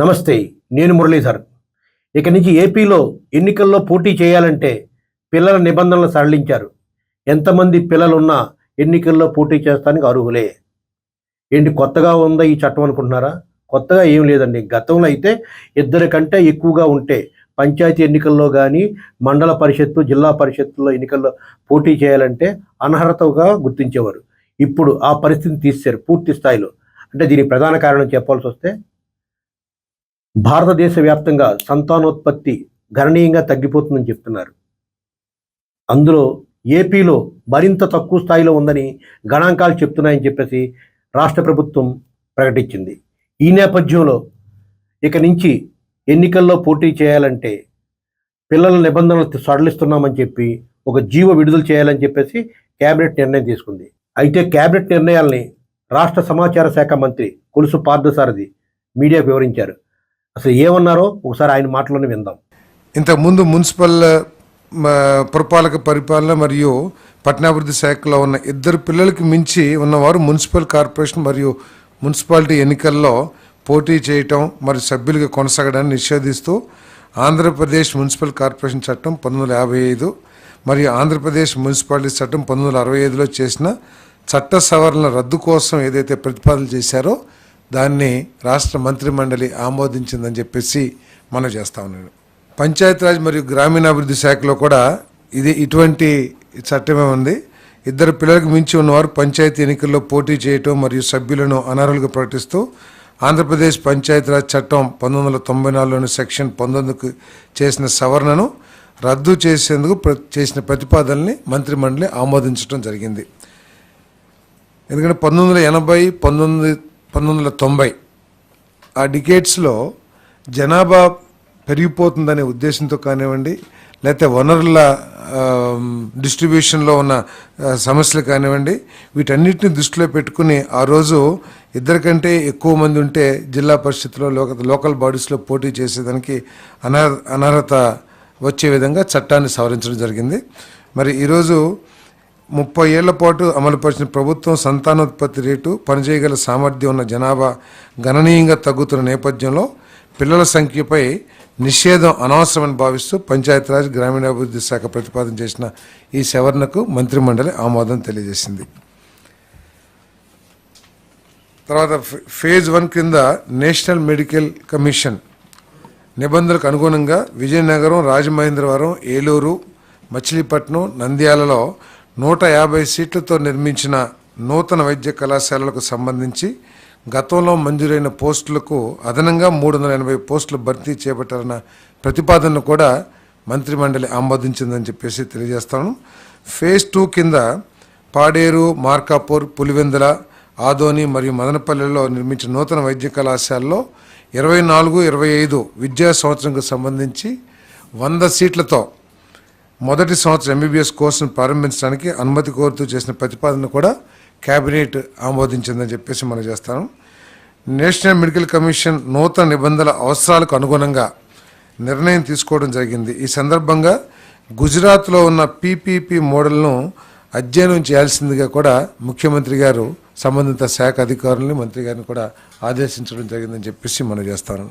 నమస్తే నేను మురళీధర్. ఇక నుంచి ఏపీలో ఎన్నికల్లో పోటీ చేయాలంటే పిల్లల నిబంధనలు సడలించారు. ఎంతమంది పిల్లలున్నా ఎన్నికల్లో పోటీ చేస్తానికి అర్హులే. ఏంటి కొత్తగా ఉందా ఈ చట్టం అనుకుంటున్నారా? కొత్తగా ఏం లేదండి. గతంలో అయితే ఇద్దరి కంటే ఎక్కువగా ఉంటే పంచాయతీ ఎన్నికల్లో కానీ మండల పరిషత్తు జిల్లా పరిషత్తులో ఎన్నికల్లో పోటీ చేయాలంటే అనర్హతగా గుర్తించేవారు. ఇప్పుడు ఆ పరిస్థితిని తీశారు పూర్తి స్థాయిలో. అంటే దీనికి ప్రధాన కారణం చెప్పాల్సి వస్తే భారతదేశ వ్యాప్తంగా సంతానోత్పత్తి గణనీయంగా తగ్గిపోతుందని చెప్తున్నారు. అందులో ఏపీలో మరింత తక్కువ స్థాయిలో ఉందని గణాంకాలు చెప్తున్నాయని చెప్పేసి రాష్ట్ర ప్రభుత్వం ప్రకటించింది. ఈ నేపథ్యంలో ఇక నుంచి ఎన్నికల్లో పోటీ చేయాలంటే పిల్లల నిబంధనలు సడలిస్తున్నామని చెప్పి ఒక జీవ విడుదల చేయాలని చెప్పేసి కేబినెట్ నిర్ణయం తీసుకుంది. అయితే కేబినెట్ నిర్ణయాల్ని రాష్ట్ర సమాచార శాఖ మంత్రి కొలుసు పార్థసారథి మీడియాకు వివరించారు. అసలు ఏమన్నారో ఒకసారి ఆయన మాటలోనే విందాం. ఇంతకుముందు మున్సిపల్ పురపాలక పరిపాలన మరియు పట్టణాభివృద్ధి శాఖలో ఉన్న ఇద్దరు పిల్లలకి మించి ఉన్నవారు మున్సిపల్ కార్పొరేషన్ మరియు మున్సిపాలిటీ ఎన్నికల్లో పోటీ చేయటం మరియు సభ్యులుగా కొనసాగడాన్ని నిషేధిస్తూ ఆంధ్రప్రదేశ్ మున్సిపల్ కార్పొరేషన్ చట్టం పంతొమ్మిది యాభై ఐదు మరియు ఆంధ్రప్రదేశ్ మున్సిపాలిటీ చట్టం పంతొమ్మిది వందల అరవై ఐదులో చేసిన చట్ట సవరణ రద్దు కోసం ఏదైతే ప్రతిపాదన చేశారో దాన్ని రాష్ట్ర మంత్రి మండలి ఆమోదించిందని చెప్పేసి మనం చేస్తా ఉన్నాను. పంచాయతీరాజ్ మరియు గ్రామీణాభివృద్ధి శాఖలో కూడా ఇది ఇటువంటి చట్టమే ఉంది. ఇద్దరు పిల్లలకు మించి ఉన్నవారు పంచాయతీ ఎన్నికల్లో పోటీ చేయటం మరియు సభ్యులను అనర్హులుగా ప్రకటిస్తూ ఆంధ్రప్రదేశ్ పంచాయతీరాజ్ చట్టం పంతొమ్మిది వందల తొంభై నాలుగులోని సెక్షన్ పంతొమ్మిదికి చేసిన సవరణను రద్దు చేసేందుకు చేసిన ప్రతిపాదనని మంత్రి మండలి ఆమోదించడం జరిగింది. ఎందుకంటే పంతొమ్మిది వందల ఎనభై పంతొమ్మిది పంతొమ్మిది వందల తొంభై ఆ డికేట్స్లో జనాభా పెరిగిపోతుందనే ఉద్దేశంతో కానివ్వండి లేకపోతే వనరుల డిస్ట్రిబ్యూషన్లో ఉన్న సమస్యలు కానివ్వండి వీటన్నిటిని దృష్టిలో పెట్టుకుని ఆ రోజు ఇద్దరికంటే ఎక్కువ మంది ఉంటే జిల్లా పరిషత్లో లోక లోకల్ బాడీస్లో పోటీ చేసేదానికి అనర్ అనర్హత వచ్చే విధంగా చట్టాన్ని సవరించడం జరిగింది. మరి ఈరోజు ముప్పై ఏళ్ళ పాటు అమలుపరిచిన ప్రభుత్వం సంతానోత్పత్తి రేటు పనిచేయగల సామర్థ్యం ఉన్న జనాభా గణనీయంగా తగ్గుతున్న నేపథ్యంలో పిల్లల సంఖ్యపై నిషేధం అనవసరమని భావిస్తూ పంచాయతీరాజ్ గ్రామీణాభివృద్ధి శాఖ ప్రతిపాదన చేసిన ఈ సవరణకు మంత్రిమండలి ఆమోదం తెలియజేసింది. తర్వాత ఫేజ్ వన్ కింద నేషనల్ మెడికల్ కమిషన్. నిబంధనలకు అనుగుణంగా విజయనగరం రాజమహేంద్రవరం ఏలూరు మచిలీపట్నం నంద్యాలలో నూట యాభై సీట్లతో నిర్మించిన నూతన వైద్య కళాశాలలకు సంబంధించి గతంలో మంజూరైన పోస్టులకు అదనంగా మూడు వందల ఎనభై పోస్టులు భర్తీ చేపట్టాలన్న ప్రతిపాదనను కూడా మంత్రిమండలి ఆమోదించిందని చెప్పేసి తెలియజేస్తాను. ఫేజ్ టూ కింద పాడేరు మార్కాపూర్ పులివెందుల ఆదోని మరియు మదనపల్లెలో నిర్మించిన నూతన వైద్య కళాశాలలో ఇరవై నాలుగు ఇరవై ఐదు విద్యా సంవత్సరంకు సంబంధించి వంద సీట్లతో మొదటి సంవత్సరం ఎంబీబీఎస్ కోర్సును ప్రారంభించడానికి అనుమతి కోరుతూ చేసిన ప్రతిపాదన కూడా కేబినెట్ ఆమోదించిందని చెప్పేసి మనం చేస్తాను. నేషనల్ మెడికల్ కమిషన్ నూతన నిబంధనల అవసరాలకు అనుగుణంగా నిర్ణయం తీసుకోవడం జరిగింది. ఈ సందర్భంగా గుజరాత్లో ఉన్న పీపీపీ మోడల్ను అధ్యయనం చేయాల్సిందిగా కూడా ముఖ్యమంత్రి గారు సంబంధిత శాఖ అధికారులని మంత్రి గారిని కూడా ఆదేశించడం జరిగిందని చెప్పేసి మనం చేస్తాను.